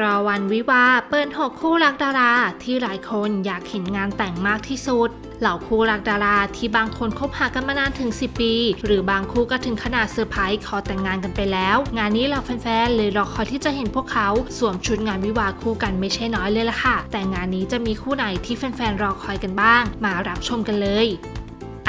รอวันวิวาเปิดหกคู่รักดาราที่หลายคนอยากเห็นงานแต่งมากที่สุด เหล่าคู่รักดาราที่บางคนคบหากันมานานถึง 10 ปี หรือบางคู่ก็ถึงขนาดเซอร์ไพรส์ขอแต่งงานกันไปแล้ว งานนี้เราแฟนๆเลยรอคอยที่จะเห็นพวกเขาสวมชุดงานวิวาคู่กันไม่ใช่น้อยเลยล่ะค่ะ แต่งานนี้จะมีคู่ไหนที่แฟนๆรอคอยกันบ้าง มารับชมกันเลย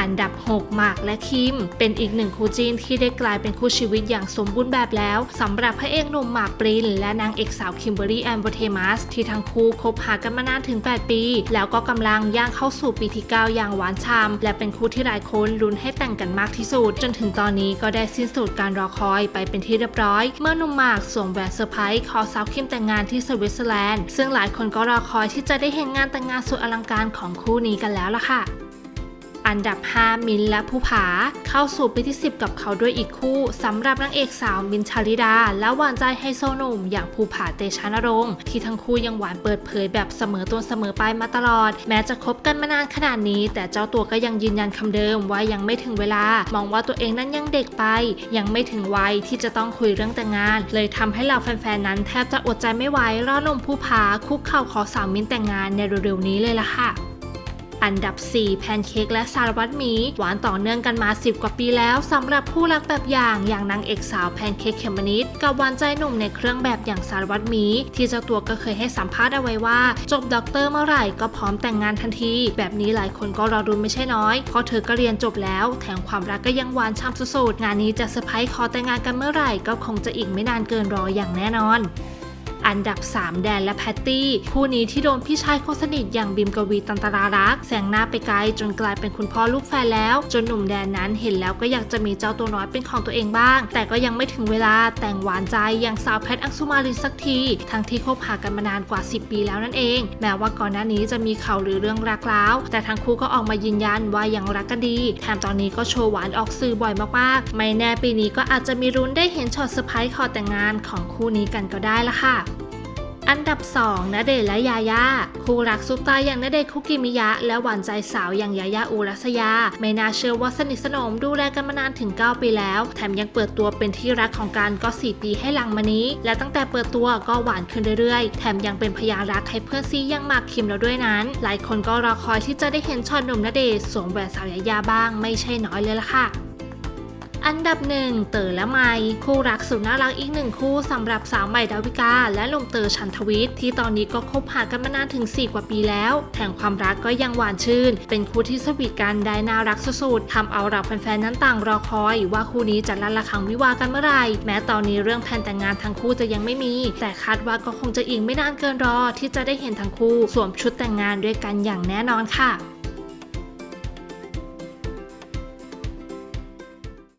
อันดับ 6 หมากและคิม เป็นอีกหนึ่งคู่จีนที่ได้กลายเป็นคู่ชีวิตอย่างสมบูรณ์แบบแล้วสำหรับพระเอกหนุ่มหมากปริน และนางเอกสาวคิมเบอรี่แอนโบเทมัสที่ทั้งคู่คบหากันมานานถึง 8 ปี แล้วก็กำลังย่างเข้าสู่ปีที่ 9 อย่างหวานฉ่ำและเป็นคู่ที่หลายคนลุ้นให้แต่งกันมากที่สุด จนถึงตอนนี้ก็ได้สิ้นสุดการรอคอยไปเป็นที่เรียบร้อย เมื่อหนุ่มหมากสวมแหวนเซอร์ไพรส์ขอสาวคิมแต่งงานที่สวิตเซอร์แลนด์ซึ่งหลายคนก็รอคอยที่จะได้เห็นงานแต่งงานสุดอลังการของคู่นี้กันแล้วล่ะค่ะ อันดับ 5 มินและภูผา เข้าสู่ปีที่ 10 กับเขาด้วยอีกคู่สำหรับนางเอกสาวมินชาลิดา และหวานใจไฮโซหนุ่มอย่างภูผาเตชะนรงค์ที่ทั้งคู่ยังหวานเปิดเผยแบบเสมอต้นเสมอไปมาตลอด แม้จะคบกันมานานขนาดนี้ แต่เจ้าตัวก็ยังยืนยันคำเดิมว่ายังไม่ถึงเวลา มองว่าตัวเองนั้นยังเด็กไป ยังไม่ถึงวัยที่จะต้องคุยเรื่องแต่งงาน เลยทำให้เหล่าแฟนๆนั้นแทบจะอดใจไม่ไหวรอหนุ่มภูผาคุกเข่าขอสาวมินแต่งงานในเร็วๆนี้เลยล่ะค่ะ อันดับ 4 แพนเค้กและสารวัตรหมี หวานต่อเนื่องกันมา 10 กว่าปีแล้วสำหรับคู่รักแบบอย่างอย่างนางเอกสาวแพนเค้กเขมมนิดกับหวานใจหนุ่มในเครื่องแบบอย่างสารวัตรหมี ที่เจ้าตัวก็เคยให้สัมภาษณ์เอาไว้ว่า จบด็อกเตอร์เมื่อไหร่ก็พร้อมแต่งงานทันที แบบนี้หลายคนก็รอดูไม่ใช่น้อยเพราะเธอก็เรียนจบแล้ว แถมความรักก็ยังหวานช่ำสุดๆงานนี้จะเซอร์ไพรส์ขอแต่งงานกันเมื่อไหร่ก็คงจะอีกไม่นานเกินรออย่างแน่นอน อันดับ 3 แดนและแพตตี้ คู่นี้ที่โดนพี่ชายคนสนิทอย่างบิมกวีตันตรารักษ์แซงหน้าไปไกลจนกลายเป็นคุณพ่อลูกแฝดแล้ว จนหนุ่มแดนนั้นเห็นแล้วก็อยากจะมีเจ้าตัวน้อยเป็นของตัวเองบ้าง แต่ก็ยังไม่ถึงเวลาแต่งหวานใจอย่างสาวแพทอังสุมารินสักที ทั้งที่คบหากันมานานกว่า 10 ปีแล้วนั่นเอง แม้ว่าก่อนหน้านี้จะมีข่าวหรือเรื่องรักร้าวแต่ทั้งคู่ก็ออกมายืนยันว่ายังรักกันดี แถมตอนนี้ก็โชว์หวานออกสื่อบ่อยมากๆ ไม่แน่ปีนี้ก็อาจจะมีรุ้นได้เห็นช็อตเซอร์ไพรส์ขอแต่งงานของคู่นี้กันก็ได้ละค่ะ อันดับ2ณเดชน์และยายาคู่รักซุปตาอย่างณเดชน์คุกิมิยะ และหวานใจสาวอย่างยายาอุรัสยา ไม่น่าเชื่อว่าสนิทสนมดูแลกันมานานถึง 9 ปีแล้ว แถมยังเปิดตัวเป็นที่รักของการก็ 4 ปีให้หลังมานี้ และตั้งแต่เปิดตัวก็หวานขึ้นเรื่อยๆ แถมยังเป็นพยานรักให้เพื่อนซีอย่างมากคิมแล้วด้วยนั้น หลายคนก็รอคอยที่จะได้เห็นช็อตหนุ่มณเดชน์สวมแหวนสาวยายาบ้าง ไม่ใช่น้อยเลยล่ะค่ะ อันดับหนึ่งเต๋อและไมค์คู่รักสุดน่ารักอีกหนึ่งคู่สำหรับสาวใหม่ดาวิกา และหนุ่มเต๋อชันทวิทย์ที่ตอนนี้ก็คบหากันมานานถึง 4 กว่าปีแล้ว แถมความรักก็ยังหวานชื่น เป็นคู่ที่สวีทกันได้น่ารักสุดๆทำเอาเราแฟนๆนั้นต่างรอคอย ว่าคู่นี้จะลั่นระฆังวิวากันเมื่อไหร่แม้ตอนนี้เรื่องแผนแต่งงานทั้งคู่จะยังไม่มี แต่คาดว่าก็คงจะอีกไม่นานเกินรอที่จะได้เห็นทั้งคู่ สวมชุดแต่งงานด้วยกันอย่างแน่นอนค่ะ